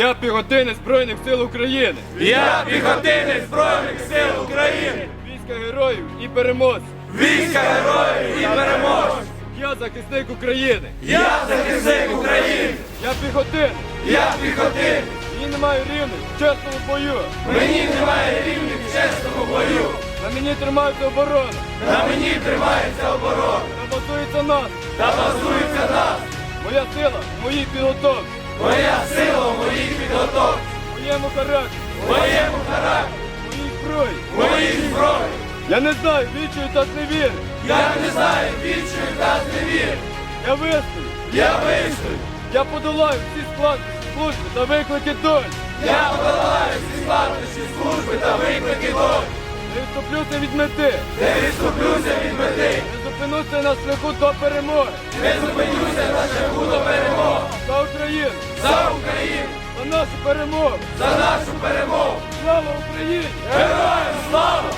Я піхотинець Збройних сил України. Я піхотинець Збройних сил України, Війська героїв і переможців. війська героїв і переможців. Я захисник України. Я захисник України, Я піхотинець. я піхотинець. Мені немає рівних в чесному бою. Мені немає рівних в чесному бою. На мені тримається оборона. На мені тримається оборона Та базується нас. та базується нас. Моя сила в моїй підготовці. Моя сила підготовці, в Моєму характері. в моєму характері, в Моїй зброї. моїй зброї. Я не знаю, вічою та не вірю. Я не знаю більшої та не вірю. Я вистою. Я вистою. Я подолаю всі складності служби та виклики долі. Я подолаю всі складнощі служби та виклики долі. Не відступлюся від мети. Не відступлюся від мети. Не зупинуся на шляху до перемоги. Не зупинюся на шляху за Україну, за нашу перемогу, за нашу перемогу. Слава Україні! Героям слава!